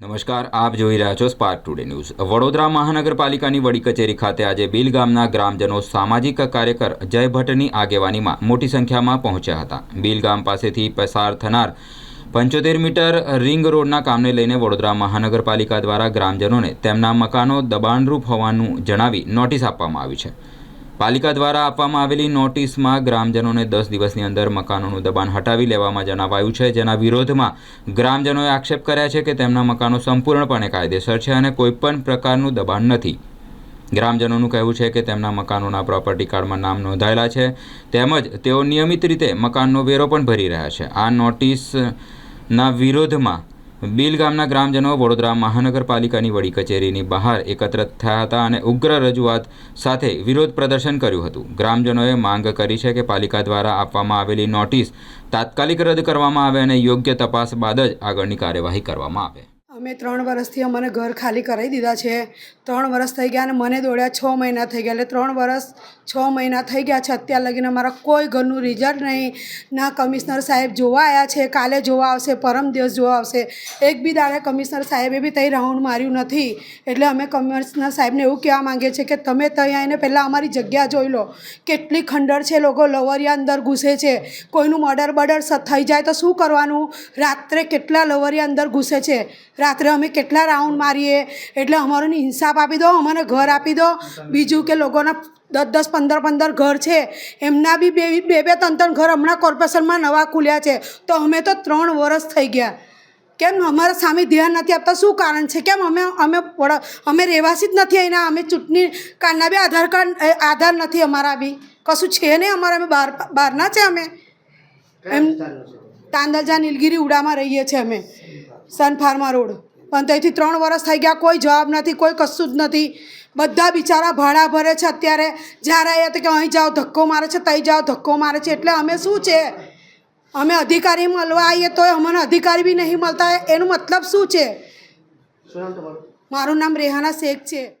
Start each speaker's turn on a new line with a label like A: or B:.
A: નમસ્કાર, આપ જોઈ રહ્યા છો સ્પાર્ક ટુડે ન્યૂઝ વડોદરા મહાનગરપાલિકાની વડી કચેરી ખાતે આજે બિલ ગામના ગ્રામજનો સામાજિક કાર્યકર જય ભટ્ટની આગેવાનીમાં મોટી સંખ્યામાં પહોંચ્યા હતા. બિલ ગામ પાસેથી પસાર થનાર પંચોતેર મીટર રિંગ રોડના કામને લઈને વડોદરા મહાનગરપાલિકા દ્વારા ગ્રામજનોને તેમના મકાનો દબાણરૂપ હોવાનું જણાવી નોટિસ આપવામાં આવી છે. પાલિકા દ્વારા આપવામાં આવેલી નોટિસમાં ગ્રામજનોને દસ દિવસની અંદર મકાનોનું દબાણ હટાવી લેવામાં જણાવાયું છે. જેના વિરોધમાં ગ્રામજનોએ આક્ષેપ કર્યા છે કે તેમના મકાનો સંપૂર્ણપણે કાયદેસર છે અને કોઈપણ પ્રકારનું દબાણ નથી. ગ્રામજનોનું કહેવું છે કે તેમના મકાનોના પ્રોપર્ટી કાર્ડમાં નામ નોંધાયેલા છે. તેમજ તેઓ નિયમિત રીતે મકાનનો વેરો પણ ભરી રહ્યા છે. આ નોટિસના વિરોધમાં બિલ ગામના ગ્રામજનો વડોદરા મહાનગરપાલિકાની વડી કચેરીની બહાર એકત્ર થયા હતા અને ઉગ્ર રજૂઆત સાથે વિરોધ પ્રદર્શન કર્યું હતું. ગ્રામજનોએ માંગ કરી છે કે પાલિકા દ્વારા આપવામાં આવેલી નોટિસ તાત્કાલિક રદ કરવામાં આવે અને યોગ્ય તપાસ બાદ જ આગળની કાર્યવાહી કરવામાં આવે.
B: અમે ત્રણ વર્ષથી અમને ઘર ખાલી કરાવી દીધા છે. ત્રણ વર્ષ થઈ ગયા અને મને દોડ્યા છ મહિના થઈ ગયા. એટલે ત્રણ વર્ષ છ મહિના થઈ ગયા છે. અત્યાર લગીને મારા કોઈ ઘરનું રિઝલ્ટ નહીં. ના કમિશનર સાહેબ જોવા આવ્યા છે. કાલે જોવા આવશે, પરમ દિવસ જોવા આવશે. એક બી દાડે કમિશનર સાહેબે બી તઈ રાઉન્ડ માર્યું નથી. એટલે અમે કમિશનર સાહેબને એવું કહેવા માંગીએ છીએ કે તમે ત્યાં આવીને પહેલાં અમારી જગ્યા જોઈ લો. કેટલી ખંડર છે લોકો, લવરિયા અંદર ઘૂસે છે. કોઈનું મર્ડર બર્ડર થઈ જાય તો શું કરવાનું? રાત્રે કેટલા લવરિયા અંદર ઘૂસે છે? રાત્રે અમે કેટલા રાઉન્ડ મારીએ એટલે અમારોને ઇન્સાફ આપી દો અમને ઘર આપી દો. બીજું કે લોકોના દસ દસ પંદર પંદર ઘર છે એમના બી બે બે બે ત્રણ ત્રણ ઘર હમણાં કોર્પોરેશનમાં નવા ખુલ્યા છે. તો અમે તો ત્રણ વર્ષ થઈ ગયા. કેમ અમારા સામે ધ્યાન નથી આપતા? શું કારણ છે? કેમ અમે અમે અમે રહેવાસી જ નથી અહીંના? અમે ચૂંટણી કાર્ડના બી આધાર કાર્ડ આધાર નથી અમારા બી. કશું છે નહીં અમારા? અમે બહાર બહારના છે અમે. એમ તાંદલજા નીલગીરી ઉડામાં રહીએ છીએ અમે. Sun Pharma road. પણ ત્યાંથી ત્રણ વર્ષ થઈ ગયા કોઈ જવાબ નથી કોઈ કશું જ નથી. બધા બિચારા ભાડા ભરે છે અત્યારે. જ્યારે આવ્યા તો કે અહીં જાઓ ધક્કો મારે છે તઈ જાઓ ધક્કો મારે છે. એટલે અમે શું છે? અમે અધિકારી મળવા આવીએ તો અમને અધિકારી બી નહીં મળતા. એનું મતલબ શું છે? મારું નામ રેહાના શેખ છે.